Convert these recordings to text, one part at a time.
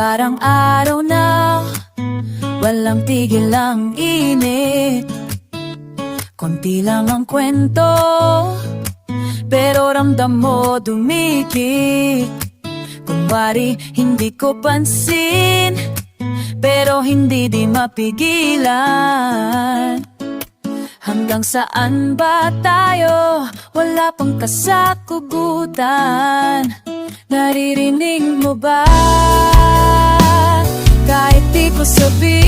Parang araw na Walang tigil ang init Konti lang ang kwento Pero ramdam mo dumikit Kunwari hindi ko pansin Pero hindi di mapigilan Hanggang saan ba tayo? Wala pang kasakugutan Naririnig mo ba? Kahit di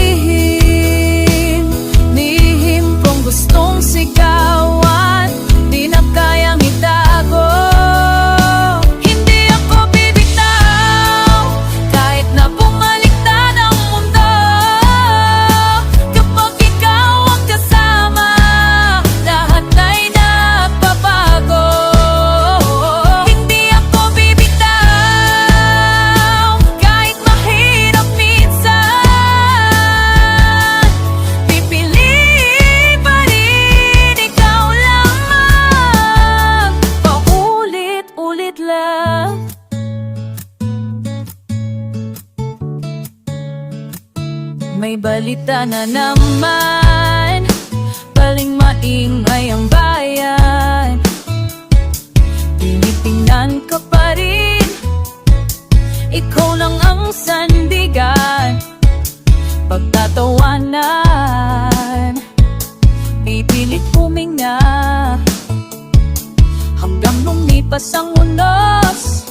May balita na naman Paling maingay ang bayan. Tinitingnan ka pa rin Ikaw lang ang sandigan. Pagtatawanan Pipilit huminga. Hanggang lumipas ang unos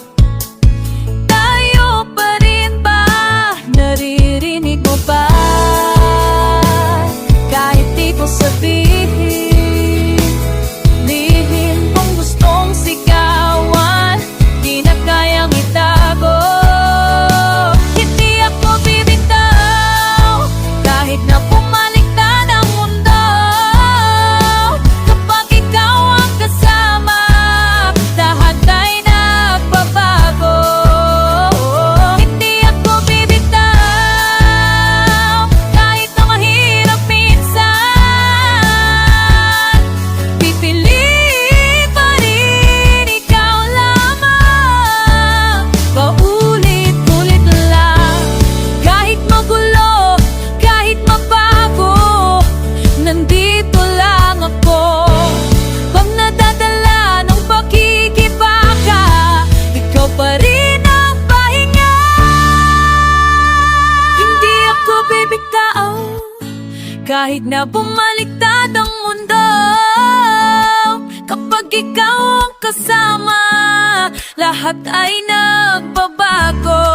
kahit na bumaliktad ang mundo Kapag ikaw ang kasama Lahat ay nagbabago